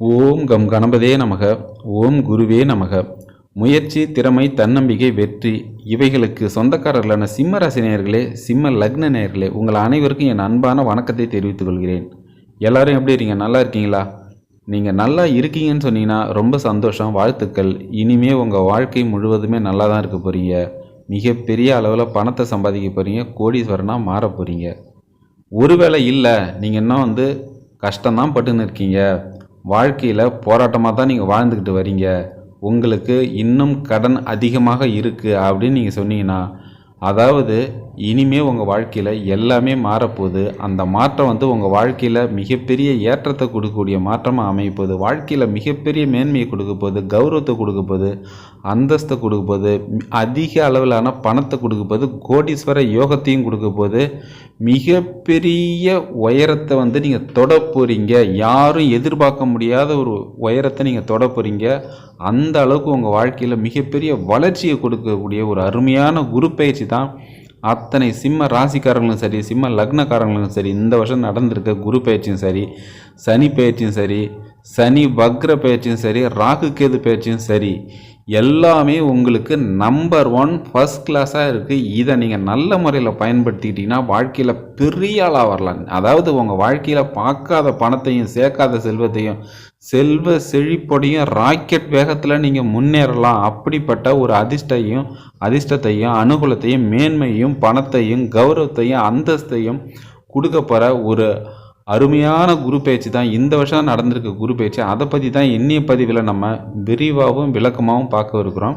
ஓம் come கணபதே நமக ஓம் குருவே நமக. முயற்சி திறமை தன்னம்பிக்கை வெற்றி இவைகளுக்கு சொந்தக்காரர்களான சிம்ம ரசினியர்களே சிம்ம லக்ன நேயர்களே உங்கள் அனைவருக்கும் என் அன்பான வணக்கத்தை தெரிவித்துக் கொள்கிறேன். எல்லாரும் எப்படி இருக்கீங்க? நல்லா இருக்கீங்களா? நீங்கள் நல்லா இருக்கீங்கன்னு சொன்னீங்கன்னா ரொம்ப சந்தோஷம் வாழ்த்துக்கள். இனிமே உங்கள் வாழ்க்கை முழுவதுமே நல்லா தான் இருக்க போகிறீங்க மிகப்பெரிய அளவில் பணத்தை சம்பாதிக்க போகிறீங்க கோடீஸ்வரனாக மாற போகிறீங்க ஒருவேளை இல்லை நீங்கள் இன்னும் வந்து கஷ்டம்தான் பட்டுன்னு இருக்கீங்க. வாழ்க்கையில் போராட்டமாக தான் நீங்கள் வாழ்ந்துக்கிட்டு வரீங்க. உங்களுக்கு இன்னும் கடன் அதிகமாக இருக்குது அப்படின்னு நீங்கள் சொன்னீங்கன்னா அதாவது இனிமே உங்கள் வாழ்க்கையில் எல்லாமே மாறப்போகுது. அந்த மாற்றம் வந்து உங்கள் வாழ்க்கையில் மிகப்பெரிய ஏற்றத்தை கொடுக்கக்கூடிய மாற்றமாக அமைப்போது வாழ்க்கையில் மிகப்பெரிய மேன்மையை கொடுக்க போகுது. கௌரவத்தை கொடுக்க போகுது. அந்தஸ்தை கொடுக்க போகுது. அதிக அளவிலான பணத்தை கொடுக்க போகுது. கோடீஸ்வர யோகத்தையும் கொடுக்க போகுது. மிகப்பெரிய உயரத்தை வந்து நீங்கள் தொட போகிறீங்க யாரும் எதிர்பார்க்க முடியாத ஒரு உயரத்தை நீங்கள் தொட போகிறீங்க அந்த அளவுக்கு உங்கள் வாழ்க்கையில் மிகப்பெரிய வளர்ச்சியை கொடுக்கக்கூடிய ஒரு அருமையான குரு பயிற்சி தான் அத்தனை சிம்ம ராசிக்காரங்களும் சரி சிம்ம லக்னக்காரங்களும் சரி இந்த வருஷம் நடந்திருக்க குரு பயிற்சியும் சரி சனி பயிற்சியும் சரி சனி வக்ர பயிற்சியும் சரி ராகு கேது பயிற்சியும் சரி எல்லாமே உங்களுக்கு நம்பர் ஒன் ஃபஸ்ட் கிளாஸாக இருக்குது இதை நீங்கள் நல்ல முறையில் பயன்படுத்திக்கிட்டிங்கன்னா வாழ்க்கையில் பெரிய ஆளாக வரலாம். அதாவது உங்கள் வாழ்க்கையில் பார்க்காத பணத்தையும் சேர்க்காத செல்வத்தையும் செல்வ செழிப்பொடையும் ராக்கெட் வேகத்தில் நீங்கள் முன்னேறலாம். அப்படிப்பட்ட ஒரு அதிர்ஷ்டையும் அதிர்ஷ்டத்தையும் அனுகூலத்தையும் மேன்மையும் பணத்தையும் கௌரவத்தையும் அந்தஸ்தையும் கொடுக்கப்போகிற ஒரு அருமையான குரு பேச்சு தான். இந்த வருஷம் நடந்திருக்க குரு பேச்சு. அதை பற்றி தான் இன்னைய பதிவில் நம்ம விரிவாகவும் விளக்கமாகவும் பார்க்க இருக்கிறோம்.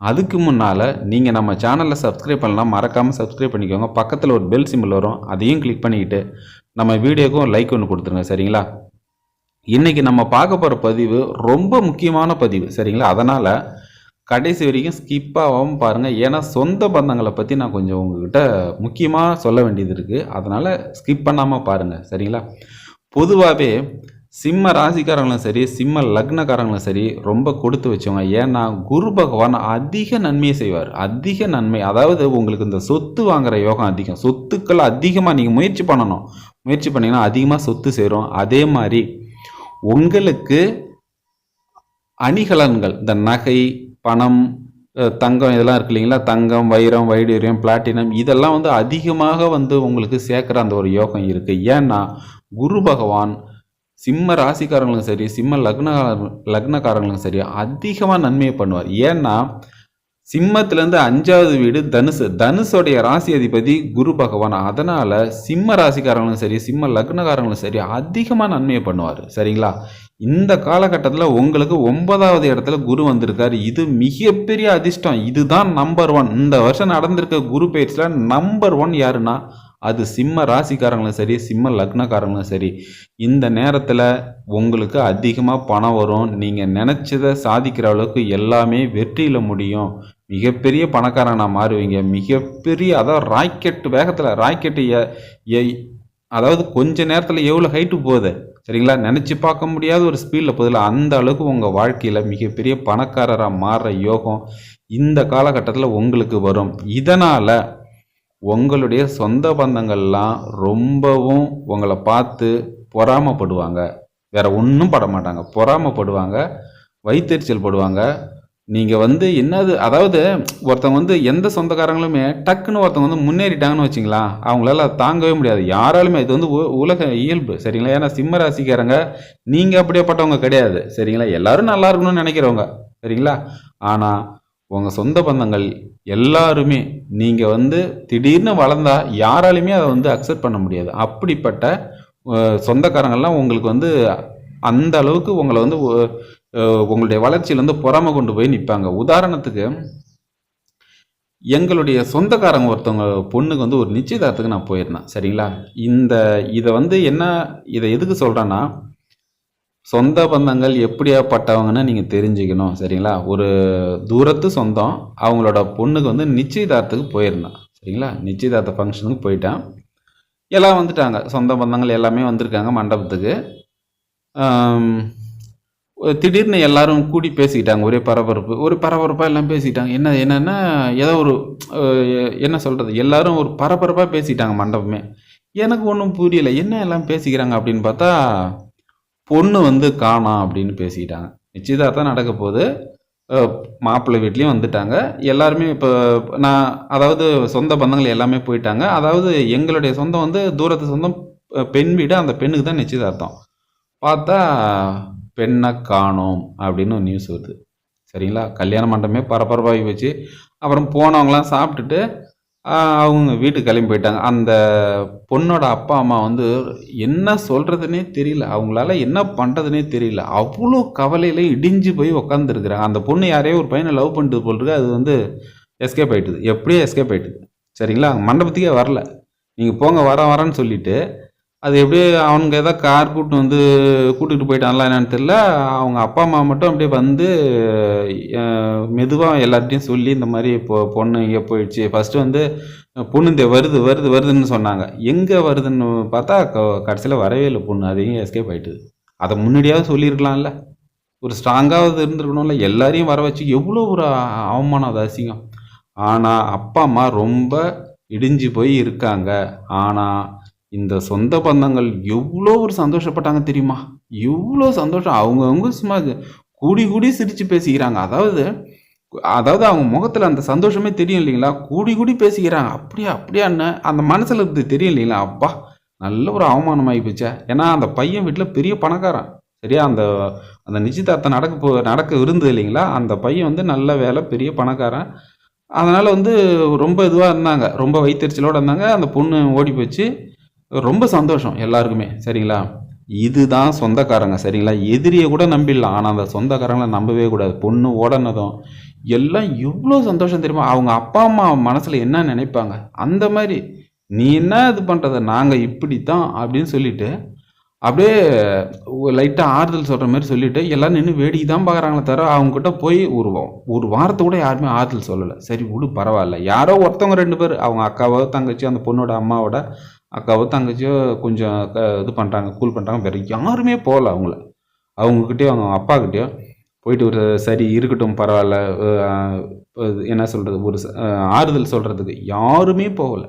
அதுக்கு முன்னால் நீங்கள் நம்ம சேனலில் சப்ஸ்கிரைப் பண்ணலாம் மறக்காமல் சப்ஸ்கிரைப் பண்ணிக்கோங்க. பக்கத்தில் ஒரு பெல் சிம்பிள் வரும். அதையும் கிளிக் பண்ணிக்கிட்டு நம்ம வீடியோக்கும் லைக் ஒன்று கொடுத்துருங்க. சரிங்களா? இன்றைக்கி நம்ம பார்க்க போகிற பதிவு ரொம்ப முக்கியமான பதிவு. சரிங்களா? அதனால் கடைசி வரைக்கும் ஸ்கிப் ஆகாமல் பாருங்கள் ஏன்னா சொந்த பந்தங்களை பற்றி நான் கொஞ்சம் உங்ககிட்ட முக்கியமாக சொல்ல வேண்டியது இருக்குது அதனால் ஸ்கிப் பண்ணாமல் பாருங்கள் சரிங்களா? பொதுவாகவே சிம்ம ராசிக்காரங்களும் சரி சிம்ம லக்னக்காரங்களும் சரி ரொம்ப கொடுத்து வச்சவங்க. ஏன்னா குரு பகவான் அதிக நன்மையை செய்வார். அதிக நன்மை. அதாவது உங்களுக்கு இந்த சொத்து வாங்குற யோகம் அதிகம். சொத்துக்கள் அதிகமாக நீங்கள் முயற்சி பண்ணணும். முயற்சி பண்ணிங்கன்னா அதிகமாக சொத்து சேரும். அதே மாதிரி உங்களுக்கு அணிகலன்கள் இந்த நகை பணம் தங்கம் இதெல்லாம் இருக்கு இல்லைங்களா? தங்கம் வைரம் வைடூரியம் பிளாட்டினம் இதெல்லாம் வந்து அதிகமாக வந்து உங்களுக்கு சேர்க்குற அந்த ஒரு யோகம் இருக்குது ஏன்னா குரு பகவான் சிம்ம ராசிக்காரங்களும் சரி சிம்ம லக்ன லக்னக்காரங்களும் சரி அதிகமாக நன்மையை பண்ணுவார். ஏன்னா சிம்மத்திலேருந்து அஞ்சாவது வீடு தனுசு. தனுஷோடைய ராசி அதிபதி குரு பகவான். அதனால் சிம்ம ராசிக்காரங்களும் சரி சிம்ம லக்னக்காரங்களும் சரி அதிகமாக நன்மையை பண்ணுவார். சரிங்களா? இந்த காலகட்டத்தில் உங்களுக்கு ஒன்பதாவது இடத்துல குரு வந்திருக்காரு. இது மிகப்பெரிய அதிர்ஷ்டம். இதுதான் நம்பர் ஒன் இந்த வருஷம் நடந்திருக்க குரு பயிற்சியில் நம்பர் ஒன் யாருன்னா அது சிம்ம ராசிக்காரங்களும் சரி சிம்ம லக்னக்காரங்களும் சரி இந்த நேரத்தில் உங்களுக்கு அதிகமாக பணம் வரும். நீங்கள் நினச்சதை சாதிக்கிற அளவுக்கு எல்லாமே வெற்றியில் முடியும். மிகப்பெரிய பணக்காரனாக மாறுவீங்க. மிகப்பெரிய அதாவது ராக்கெட் வேகத்தில் ராக்கெட்டு எ- எ- அதாவது கொஞ்ச நேரத்தில் எவ்வளோ ஹைட்டு போகுது? சரிங்களா? நினச்சி பார்க்க முடியாத ஒரு ஸ்பீடில் போதில் அந்த அளவுக்கு உங்கள் வாழ்க்கையில் மிகப்பெரிய பணக்காரராக மாறுற யோகம் இந்த காலகட்டத்தில் உங்களுக்கு வரும். இதனால் உங்களுடைய சொந்த பந்தங்கள்லாம் ரொம்பவும் உங்களை பார்த்து பொறாமப்படுவாங்க. வேற ஒன்றும் பட மாட்டாங்க. பொறாமப்படுவாங்க. வைத்தெரிச்சல் படுவாங்க. நீங்கள் வந்து என்னது அதாவது ஒருத்தவங்க வந்து எந்த சொந்தக்காரங்களுமே டக்குன்னு ஒருத்தவங்க வந்து முன்னேறிட்டாங்கன்னு வச்சிங்களா அவங்களால அதை தாங்கவே முடியாது. யாராலுமே இது வந்து உ- உலக இயல்பு சரிங்களா? ஏன்னா சிம்ம ராசிக்காரங்க நீங்கள் அப்படியேப்பட்டவங்க கிடையாது சரிங்களா? எல்லாரும் நல்லா இருக்கணும்னு நினைக்கிறவங்க சரிங்களா? ஆனால் உங்கள் சொந்த பந்தங்கள் எல்லாருமே நீங்கள் வந்து திடீர்னு வளர்ந்தா யாராலையுமே அதை வந்து அக்செப்ட் பண்ண முடியாது. அப்படிப்பட்ட சொந்தக்காரங்கள்லாம் உங்களுக்கு வந்து அந்த அளவுக்கு உங்களை வந்து உங்களுடைய வளர்ச்சியில வந்து பொறாம கொண்டு போய் நிற்பாங்க உதாரணத்துக்கு எங்களுடைய சொந்தக்காரங்க ஒருத்தவங்க பொண்ணுக்கு வந்து ஒரு நிச்சயதார்த்தத்துக்கு நான் போயிருந்தேன். சரிங்களா? இந்த இதை வந்து என்ன இதை எதுக்கு சொல்கிறேன்னா சொந்த பந்தங்கள் எப்படியாப்பட்டவங்கன்னு நீங்கள் தெரிஞ்சுக்கணும் சரிங்களா? ஒரு தூரத்து சொந்தம் அவங்களோட பொண்ணுக்கு வந்து நிச்சயதார்த்தத்துக்கு போயிருந்தான் சரிங்களா? நிச்சயதார்த்த ஃபங்க்ஷனுக்கு போயிட்டான். எல்லாம் வந்துட்டாங்க. சொந்த பந்தங்கள் எல்லாமே வந்திருக்காங்க மண்டபத்துக்கு. திடீர்னு எல்லாரும் கூடி பேசிக்கிட்டாங்க. ஒரே பரபரப்பு. ஒரு பரபரப்பாக எல்லாம் பேசிக்கிட்டாங்க. என்ன என்னென்னா ஏதோ ஒரு என்ன சொல்கிறது எல்லாரும் ஒரு பரபரப்பாக பேசிக்கிட்டாங்க மண்டபமே. எனக்கு ஒன்றும் புரியல. என்ன எல்லாம் பேசிக்கிறாங்க அப்படின்னு பார்த்தா பொண்ணு வந்து காணோம் அப்படின்னு பேசிக்கிட்டாங்க. நிச்சயதார்த்தம் நடக்க போது மாப்பிள்ளை வீட்லேயும் வந்துட்டாங்க. எல்லாருமே இப்போ நான் அதாவது சொந்த பந்தங்கள் எல்லாமே போயிட்டாங்க. அதாவது எங்களுடைய சொந்தம் வந்து தூரத்து சொந்தம் பெண் வீடு அந்த பெண்ணுக்கு தான் நிச்சயதார்த்தம். பார்த்தா பெண்ணை காணோம் அப்படின்னு ஒரு நியூஸ் வருது. சரிங்களா? கல்யாண மண்டபமே பரபரப்பாகி போச்சு. அப்புறம் போனவங்களாம் சாப்பிட்டுட்டு அவங்க வீட்டுக்கு கிளம்பி போயிட்டாங்க. அந்த பொண்ணோட அப்பா அம்மா வந்து என்ன சொல்கிறதுனே தெரியல. அவங்களால என்ன பண்ணுறதுனே தெரியல. அவ்வளோ கவலையில் இடிஞ்சு போய் உக்காந்துருக்குறாங்க. அந்த பொண்ணு யாரையோ ஒரு பையனை லவ் பண்ணிட்டு போல் அது வந்து எஸ்கேப் ஆயிட்டுது. எப்படியோ எஸ்கேப் ஆயிட்டுது. சரிங்களா? மண்டபத்துக்கே வரல. நீங்கள் போங்க வர வரேன்னு சொல்லிவிட்டு அது எப்படியே அவனுங்க ஏதோ கார் கூட்டு வந்து கூட்டிகிட்டு போயிட்டாங்களா என்னன்னு தெரியல. அவங்க அப்பா அம்மா மட்டும் அப்படியே வந்து மெதுவாக எல்லார்ட்டையும் சொல்லி இந்த மாதிரி இப்போ பொண்ணு இங்கே போயிடுச்சு. ஃபஸ்ட்டு வந்து பொண்ணு இந்த வருது வருது வருதுன்னு சொன்னாங்க. எங்கே வருதுன்னு பார்த்தா கடைசியில் வரவே இல்லை பொண்ணு. அதையும் எஸ்கேப் ஆயிட்டுது. அதை முன்னாடியாவது சொல்லியிருக்கலாம்ல. ஒரு ஸ்ட்ராங்காவது இருந்திருக்கணும்ல. எல்லாரையும் வர வச்சு எவ்வளோ ஒரு அவமானம் அது அசிங்கம். ஆனால் அப்பா அம்மா ரொம்ப இடிஞ்சு போய் இருக்காங்க. ஆனால் இந்த சொந்த பந்தங்கள் எவ்வளோ ஒரு சந்தோஷப்பட்டாங்க தெரியுமா? எவ்வளோ சந்தோஷம். அவங்கவுங்க சும்மா கூடி கூடி சிரித்து பேசிக்கிறாங்க. அதாவது அதாவது அவங்க முகத்தில் அந்த சந்தோஷமே தெரியும் இல்லைங்களா? கூடி கூடி பேசிக்கிறாங்க. அப்படியா அப்படியான்னு அந்த மனசில் இருந்து தெரியும் இல்லைங்களா? அப்பா நல்ல ஒரு அவமானமாகி போச்சே. ஏன்னா அந்த பையன் வீட்டில் பெரிய பணக்காரன். சரியா? அந்த அந்த நிச்சயதார்த்தம் நடக்க போ நடக்க இருந்தது இல்லைங்களா? அந்த பையன் வந்து நல்ல வேலை பெரிய பணக்காரன். அதனால் வந்து ரொம்ப இதுவாக இருந்தாங்க. ரொம்ப வைத்தறிச்சலோடு இருந்தாங்க. அந்த பொண்ணு ஓடி போச்சு. ரொம்ப சந்தோஷம் எல்லாருக்குமே சரிங்களா? இதுதான் சொந்தக்காரங்க சரிங்களா? எதிரியை கூட நம்பிடலாம் ஆனால் அந்த சொந்தக்காரங்களை நம்பவே கூடாது. பொண்ணு ஓடனதும் எல்லாம் எவ்வளோ சந்தோஷம் தெரியுமா? அவங்க அப்பா அம்மா மனசில் என்ன நினைப்பாங்க? அந்த மாதிரி நீ என்ன இது பண்ணுறத நாங்கள் இப்படி தான் அப்படின்னு சொல்லிட்டு அப்படியே லைட்டாக ஆறுதல் சொல்கிற மாதிரி சொல்லிவிட்டு எல்லாம் நின்று வேடிக்கை தான் பார்க்குறாங்களே தவிர அவங்கக்கிட்ட போய் ஒரு ஒரு வாரத்தை கூட யாருமே ஆறுதல் சொல்லலை. சரி விடு பரவாயில்ல. யாரோ ஒருத்தவங்க ரெண்டு பேர் அவங்க அக்காவோ தங்கச்சி அந்த பொண்ணோட அம்மாவோட அக்காவோ தங்கச்சியோ கொஞ்சம் க- இது பண்ணுறாங்க கூல் பண்ணுறாங்க வேறு யாருமே போகல அவங்கள. அவங்கக்கிட்டேயோ அவங்க அப்பாக்கிட்டேயோ போயிட்டு ஒரு சரி இருக்கட்டும் பரவாயில்ல. என்ன சொல்கிறது ஒரு ஆறுதல் சொல்கிறதுக்கு யாருமே போகலை.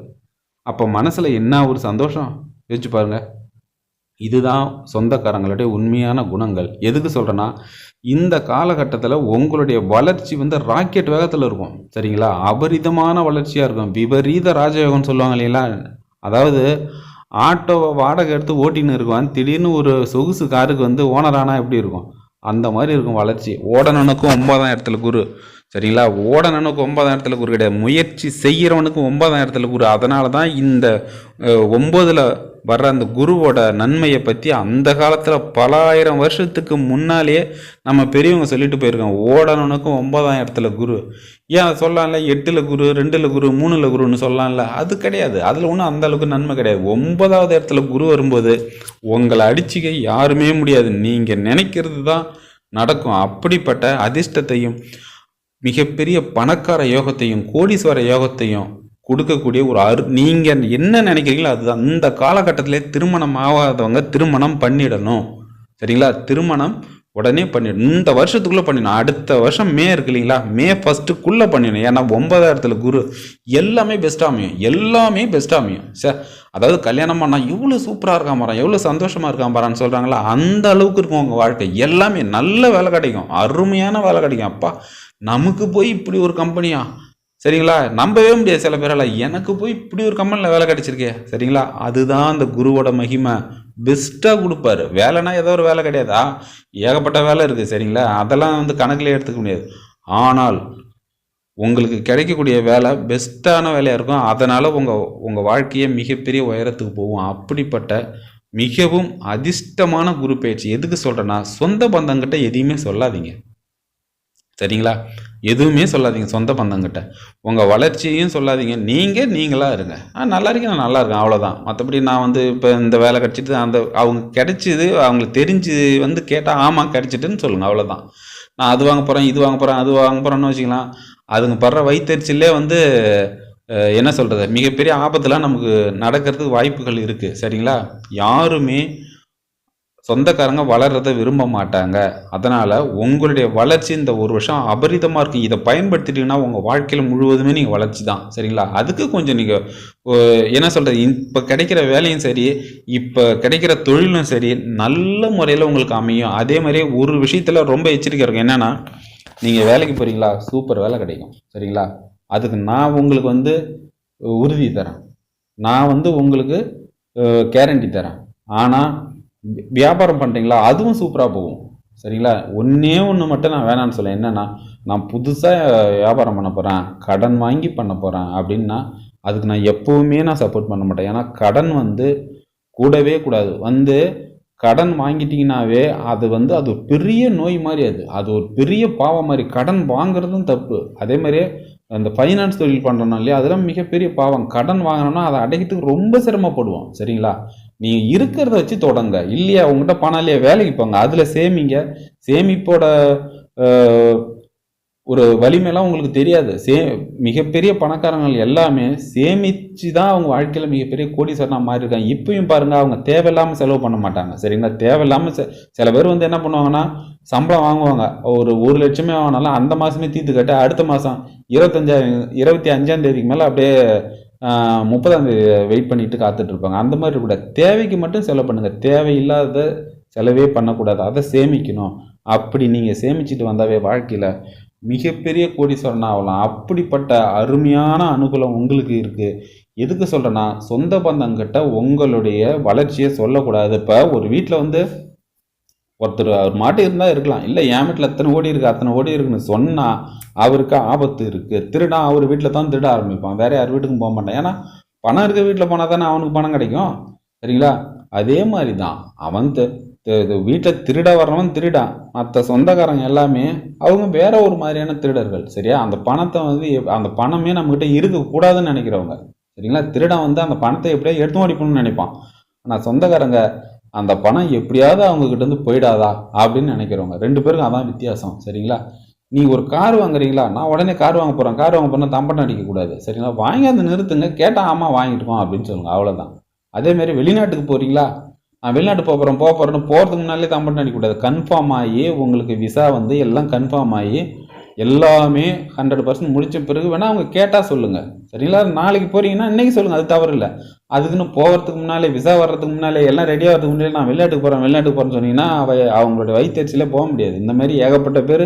அப்போ மனசில் என்ன ஒரு சந்தோஷம்? யோசிச்சு பாருங்க. இதுதான் சொந்தக்காரங்களுடைய உண்மையான குணங்கள். எதுக்கு சொல்கிறேன்னா இந்த காலகட்டத்தில் உங்களுடைய வளர்ச்சி வந்து ராக்கெட் வேகத்தில் இருக்கும். சரிங்களா? அபரிதமான வளர்ச்சியாக இருக்கும். விபரீத ராஜயோகம்னு சொல்லுவாங்க இல்லைங்களா? அதாவது ஆட்டோவை வாடகை எடுத்து ஓட்டின்னு இருக்குவான். திடீர்னு ஒரு சொகுசு காருக்கு வந்து ஓனரானா எப்படி இருக்கும்? அந்த மாதிரி இருக்கும் வளர்ச்சி. ஓடனனுக்கும் ஒன்பதாம் இடத்துல குரு. சரிங்களா? ஓடனனுக்கு ஒன்பதாயிரத்தில் குரு கிடையாது. முயற்சி செய்கிறவனுக்கும் ஒன்பதாயிரத்தில் குரு அதனால தான் இந்த ஒம்பதில் வர்ற அந்த குருவோட நன்மையை பற்றி அந்த காலத்தில் பல ஆயிரம் வருஷத்துக்கு முன்னாலேயே நம்ம பெரியவங்க சொல்லிட்டு போயிருக்கோம். ஓடனனுக்கும் ஒன்பதாயிரத்தில் குரு. ஏன் சொல்லலாம்ல? எட்டில் குரு ரெண்டில் குரு மூணில் குருன்னு சொல்லலாம்ல? அது கிடையாது. அதில் ஒன்றும் அந்த அளவுக்கு நன்மை கிடையாது. ஒன்பதாவது இடத்துல குரு வரும்போது உங்களை அடிச்சுக்க யாருமே முடியாது. நீங்கள் நினைக்கிறது தான் நடக்கும். அப்படிப்பட்ட அதிர்ஷ்டத்தையும் மிகப்பெரிய பணக்கார யோகத்தையும் கோடீஸ்வர யோகத்தையும் கொடுக்கக்கூடிய ஒரு அரு நீங்கள் என்ன நினைக்கிறீங்களோ அதுதான். இந்த காலகட்டத்திலே திருமணம் ஆகாதவங்க திருமணம் பண்ணிடணும். சரிங்களா? திருமணம் உடனே பண்ணிடணும். இந்த வருஷத்துக்குள்ளே பண்ணிடணும். அடுத்த வருஷம் மே இருக்கு இல்லைங்களா? மே ஃபஸ்ட்டுக்குள்ளே பண்ணிடணும். ஏன்னா ஒன்பதாயிரத்தில் குரு. எல்லாமே பெஸ்ட்டாக அமையும். எல்லாமே பெஸ்ட்டாக அமையும். சார் அதாவது கல்யாணம் பண்ணால் எவ்வளோ சூப்பராக இருக்கான் பாறான் எவ்வளோ சந்தோஷமாக இருக்கான் பாறான்னு சொல்கிறாங்களா அந்த அளவுக்கு இருக்கும் உங்கள் வாழ்க்கை. எல்லாமே நல்ல வேலை கிடைக்கும். அருமையான வேலை கிடைக்கும். அப்பா நமக்கு போய் இப்படி ஒரு கம்பெனியா சரிங்களா? நம்பவே முடியாது சில பேரால். எனக்கு போய் இப்படி ஒரு கம்பெனியில் வேலை கிடச்சிருக்கே. சரிங்களா? அதுதான் அந்த குருவோட மகிமை. பெஸ்ட்டாக கொடுப்பாரு. வேலைனா ஏதோ ஒரு வேலை கிடையாதா? ஏகப்பட்ட வேலை இருக்குது சரிங்களா? அதெல்லாம் வந்து கணக்கில் எடுத்துக்க முடியாது. ஆனால் உங்களுக்கு கிடைக்கக்கூடிய வேலை பெஸ்ட்டான வேலையாக இருக்கும். அதனால் உங்கள் உங்கள் வாழ்க்கையே மிகப்பெரிய உயரத்துக்கு போகும். அப்படிப்பட்ட மிகவும் அதிர்ஷ்டமான குரு பயிற்சி. எதுக்கு சொல்கிறேன்னா சொந்த பந்தங்கிட்ட எதையுமே சொல்லாதீங்க. சரிங்களா? எதுவுமே சொல்லாதீங்க சொந்த பந்தங்கிட்ட. உங்கள் வளர்ச்சியும் சொல்லாதீங்க. நீங்கள் நீங்களாக இருங்க. ஆ நல்லா இருக்கேன் நான் நல்லா இருக்கேன் அவ்வளோதான் மற்றபடி நான் வந்து இப்போ இந்த வேலை கிடச்சிட்டு அந்த அவங்க கிடைச்சிது அவங்களுக்கு தெரிஞ்சு வந்து கேட்டால் ஆமாம் கிடச்சிட்டுன்னு சொல்லுங்கள் அவ்வளோதான் நான் அது வாங்க போகிறேன் இது வாங்க போகிறேன் அது வாங்க போகிறேன்னு வச்சுக்கலாம். அதுங்க படுற வயிற்றுச்சிலே வந்து என்ன சொல்கிறது மிகப்பெரிய ஆபத்தெலாம் நமக்கு நடக்கிறதுக்கு வாய்ப்புகள் இருக்குது சரிங்களா? யாருமே சொந்தக்காரங்க வளர்கிறத விரும்ப மாட்டாங்க. அதனால் உங்களுடைய வளர்ச்சி இந்த ஒரு வருஷம் அபரிதமாக இருக்குது இதை பயன்படுத்திட்டீங்கன்னா உங்கள் வாழ்க்கையில் முழுவதுமே நீங்கள் வளர்ச்சி தான். சரிங்களா? அதுக்கு கொஞ்சம் நீங்கள் என்ன சொல்கிறது இப்போ கிடைக்கிற வேலையும் சரி இப்போ கிடைக்கிற தொழிலும் சரி நல்ல முறையில் உங்களுக்கு அமையும். அதே மாதிரி ஒரு விஷயத்தில் ரொம்ப எச்சரிக்கை இருக்கும். என்னென்னா நீங்கள் வேலைக்கு போகிறீங்களா சூப்பர் வேலை கிடைக்கும். சரிங்களா? அதுக்கு நான் உங்களுக்கு வந்து உறுதி தரேன். நான் வந்து உங்களுக்கு கேரண்டி தரேன். ஆனால் வியாபாரம் பண்ணுறீங்களா அதுவும் சூப்பராக போகும். சரிங்களா? ஒன்றே ஒன்று மட்டும் நான் வேணான்னு சொல்ல என்னென்னா நான் புதுசாக வியாபாரம் பண்ண போகிறேன் கடன் வாங்கி பண்ண போகிறேன் அப்படின்னா அதுக்கு நான் எப்போவுமே நான் சப்போர்ட் பண்ண மாட்டேன். ஏன்னா கடன் வந்து கூடவே கூடாது. வந்து கடன் வாங்கிட்டிங்கனாவே அது வந்து அது ஒரு பெரிய நோய் மாதிரி அது. அது ஒரு பெரிய பாவம் மாதிரி. கடன் வாங்குறதும் தப்பு. அதே மாதிரியே அந்த ஃபைனான்ஸ் தொழில் பண்ணுறோம் இல்லையா அதெல்லாம் மிகப்பெரிய பாவம். கடன் வாங்கினோம்னா அதை அடைக்கிறதுக்கு ரொம்ப சிரமப்படுவோம். சரிங்களா? நீங்கள் இருக்கிறத வச்சு தொடங்க. இல்லையா உங்ககிட்ட பணம் இல்லையா வேலைக்கு போங்க. அதில் சேமிங்க. சேமிப்போட ஒரு வலிமையெல்லாம் உங்களுக்கு தெரியாது. சே மிகப்பெரிய பணக்காரங்கள் எல்லாமே சேமித்து தான் அவங்க வாழ்க்கையில் மிகப்பெரிய கோடீஸ்வரனாக மாறி இருக்காங்க இப்பயும் பாருங்கள் அவங்க தேவையில்லாமல் செலவு பண்ண மாட்டாங்க. சரிங்களா? தேவையில்லாமல் சில பேர் வந்து என்ன பண்ணுவாங்கன்னா சம்பளம் வாங்குவாங்க. ஒரு ஒரு லட்சமே வாங்கினாலும் அந்த மாதமே தீர்த்து கட்ட அடுத்த மாதம் இருபத்தஞ்சாயிரம் இருபத்தி அஞ்சாம் தேதிக்கு மேலே அப்படியே முப்பதாம் தேதி வெயிட் பண்ணிட்டு காத்துட்டு இருப்பாங்க. அந்த மாதிரி இருக்கக்கூடாது தேவைக்கு மட்டும் செலவு பண்ணுங்கள் தேவையில்லாத செலவே பண்ணக்கூடாது. அதை சேமிக்கணும். அப்படி நீங்கள் சேமிச்சுட்டு வந்தாவே வாழ்க்கையில் மிகப்பெரிய கோடீஸ்வரன் ஆகலாம். அப்படிப்பட்ட அருமையான அனுகூலம் உங்களுக்கு இருக்குது எதுக்கு சொல்கிறேன்னா சொந்த பந்தங்கிட்ட உங்களுடைய வளர்ச்சியை சொல்லக்கூடாது. இப்போ ஒரு வீட்டில் வந்து ஒருத்தர் அவர் மாட்டி இருந்தால் இருக்கலாம். இல்லை என் வீட்டில் எத்தனை ஓடி இருக்குது அத்தனை ஓடி இருக்குன்னு சொன்னால் அவருக்கு ஆபத்து இருக்குது திருடா அவர் வீட்டில் தான் திருட ஆரம்பிப்பான். வேற யார் வீட்டுக்கும் போக மாட்டான். ஏன்னா பணம் இருக்க வீட்டில் போனால் தானே அவனுக்கு பணம் கிடைக்கும். சரிங்களா? அதே மாதிரி தான் அவன் வீட்டில் திருட வர்றவன் திருடான் மற்ற சொந்தக்காரங்க எல்லாமே அவங்க வேற ஒரு மாதிரியான திருடர்கள். சரியா? அந்த பணத்தை வந்து அந்த பணமே நம்மக்கிட்ட இருக்கக்கூடாதுன்னு நினைக்கிறவங்க. சரிங்களா? திருடன் வந்து அந்த பணத்தை எப்படியோ எடுத்து ஓடிக்கணும்னு நினைப்பான். ஆனால் சொந்தக்காரங்க அந்த பணம் எப்படியாவது அவங்கக்கிட்ட இருந்து போயிடாதா அப்படின்னு நினைக்கிறவங்க. ரெண்டு பேருக்கும் அதான் வித்தியாசம் சரிங்களா? நீ ஒரு கார் வாங்குறீங்களா? நான் உடனே கார் வாங்க போகிறேன் கார் வாங்க போனால் தம்பட்டம் அடிக்கக்கூடாது சரிங்களா? வாங்கி அந்த நிறுத்துங்க. கேட்டால் ஆமாம் வாங்கிட்டுருக்கோம் அப்படின்னு சொல்லுங்கள் அவ்வளோதான் அதேமாரி வெளிநாட்டுக்கு போகிறீங்களா நான் வெளிநாட்டு போக போகிறேன் போக போகிறேன்னு போகிறதுக்கு முன்னாலே தம்பட்டம் அடிக்கக்கூடாது. கன்ஃபார்ம் ஆகி உங்களுக்கு விசா வந்து எல்லாம் கன்ஃபார்ம் ஆகி எல்லாமே ஹண்ட்ரட் பர்சன்ட் முடித்த பிறகு வேணால் அவங்க கேட்டால் சொல்லுங்கள் சரிங்களா? நாளைக்கு போகிறீங்கன்னா இன்றைக்கி சொல்லுங்கள் அது தவறு இல்லை. அதுக்குன்னு போகிறதுக்கு முன்னாலே விசா வர்றதுக்கு முன்னாலே எல்லாம் ரெடியாக வரதுக்கு முன்னாலே நான் வெளிநாட்டுக்கு போகிறேன் வெளிநாட்டுக்கு போகிறேன்னு சொன்னீங்கன்னா அவ அவங்களோட வயிற்றுச்சிலே போக முடியாது. இந்த மாதிரி ஏகப்பட்ட பேர்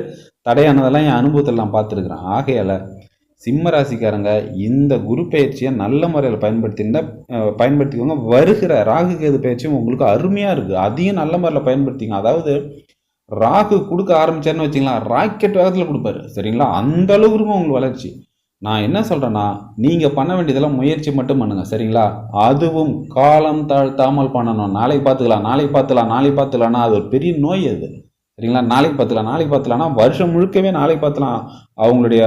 தடையானதெல்லாம் என் அனுபவத்தில் நான் பார்த்துருக்குறேன். ஆகையால் சிம்ம ராசிக்காரங்க இந்த குரு பயிற்சியை நல்ல முறையில் பயன்படுத்தியிருந்தா பயன்படுத்திக்கோங்க. வருகிற ராகு கேது பயிற்சியும் உங்களுக்கு அருமையாக இருக்குது அதையும் நல்ல முறையில் பயன்படுத்திங்க அதாவது ராகு கொடுக்க ஆரம்பிச்சாருன்னு வச்சிங்களா ராக்கெட் வேகத்தில் கொடுப்பாரு. சரிங்களா? அந்த அளவுக்கு இருக்கும் உங்களுக்கு வளர்ச்சி. நான் என்ன சொல்கிறேன்னா நீங்கள் பண்ண வேண்டியதெல்லாம் முயற்சி மட்டும் பண்ணுங்கள் சரிங்களா? அதுவும் காலம் தாழ்த்தாமல் பண்ணணும். நாளைக்கு பார்த்துக்கலாம் நாளைக்கு பார்த்துக்கலாம் நாளைக்கு பார்த்துக்கலாம்னா அது ஒரு பெரிய நோய் அது. சரிங்களா? நாளைக்கு பார்த்துக்கலாம் நாளைக்கு பார்த்துக்கலாம்னா வருஷம் முழுக்கவே நாளைக்கு பார்த்துக்கலாம். அவங்களுடைய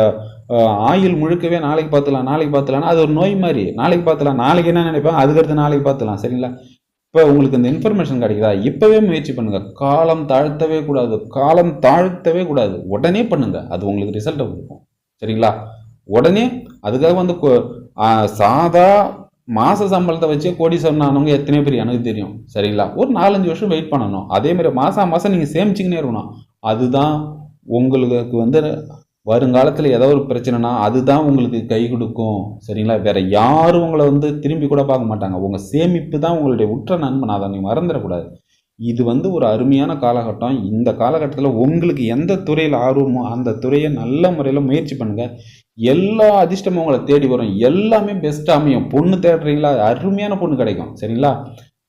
ஆயுள் முழுக்கவே நாளைக்கு பார்த்துக்கலாம் நாளைக்கு பார்த்துக்கலாம்னா அது ஒரு நோய் மாதிரி. நாளைக்கு பார்த்துலாம் நாளைக்கு என்ன நினைப்பேன்? அதுக்கடுத்து நாளைக்கு பார்த்துக்கலாம் சரிங்களா? இப்போ உங்களுக்கு இந்த இன்ஃபர்மேஷன் கிடைக்குதா? இப்போவே முயற்சி பண்ணுங்கள் காலம் தாழ்த்தவே கூடாது. காலம் தாழ்த்தவே கூடாது. உடனே பண்ணுங்கள் அது உங்களுக்கு ரிசல்ட்டை கொடுக்கும். சரிங்களா? உடனே அதுக்காக வந்து சாதா மாத சம்பளத்தை வச்சே கோடீஸ்வரன் ஆனவங்க எத்தனை பேர் எனக்கு தெரியும். சரிங்களா? ஒரு நாலஞ்சு வருஷம் வெயிட் பண்ணணும். அதேமாதிரி மாதம் மாதம் நீங்கள் சேமிச்சிங்கன்னே இருக்கணும். அதுதான் உங்களுக்கு வந்து வருங்காலத்தில் ஏதோ ஒரு பிரச்சனைனா அதுதான் உங்களுக்கு கை கொடுக்கும். சரிங்களா? வேற யாரும் உங்களை வந்து திரும்பி கூட பார்க்க மாட்டாங்க. உங்கள் சேமிப்பு தான் உங்களுடைய உற்ற நண்பன். அதை நீங்கள் மறந்துடக்கூடாது. இது வந்து ஒரு அருமையான காலகட்டம். இந்த காலகட்டத்தில் உங்களுக்கு எந்த துறையில் ஆர்வமோ அந்த துறையை நல்ல முறையில் முயற்சி பண்ணுங்கள் எல்லா அதிர்ஷ்டமும் உங்களை தேடி வரும். எல்லாமே பெஸ்ட்டாக அமையும். பொண்ணு தேடுறீங்களா? அருமையான பொண்ணு கிடைக்கும். சரிங்களா?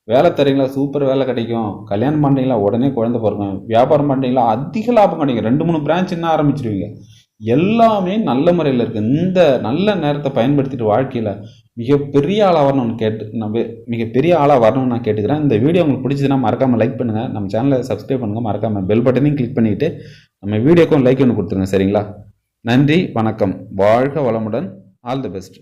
வேலை தரீங்களா சூப்பர் வேலை கிடைக்கும். கல்யாணம் பண்ணுறீங்களா உடனே குழந்தை பிறக்கும். வியாபாரம் பண்ணுறீங்களா அதிக லாபம் கிடைக்கும். ரெண்டு மூணு பிரான்ச் என்ன ஆரம்பிச்சிருவீங்க? எல்லாமே நல்ல முறையில் இருக்குது இந்த நல்ல நேரத்தை பயன்படுத்திட்டு வாழ்க்கையில் மிகப்பெரிய ஆளாக வரணும்னு கேட்டு நான் மிகப்பெரிய ஆளாக வரணும்னு நான் கேட்டுக்கிறேன். இந்த வீடியோ உங்களுக்கு பிடிச்சதுன்னா மறக்காமல் லைக் பண்ணுங்கள் நம்ம சேனலை சப்ஸ்கிரைப் பண்ணுங்கள் மறக்காமல் பெல் பட்டனையும் கிளிக் பண்ணிவிட்டு நம்ம வீடியோக்கும் லைக் ஒன்று கொடுத்துருங்க. சரிங்களா? நன்றி வணக்கம். வாழ்க வளமுடன். All the best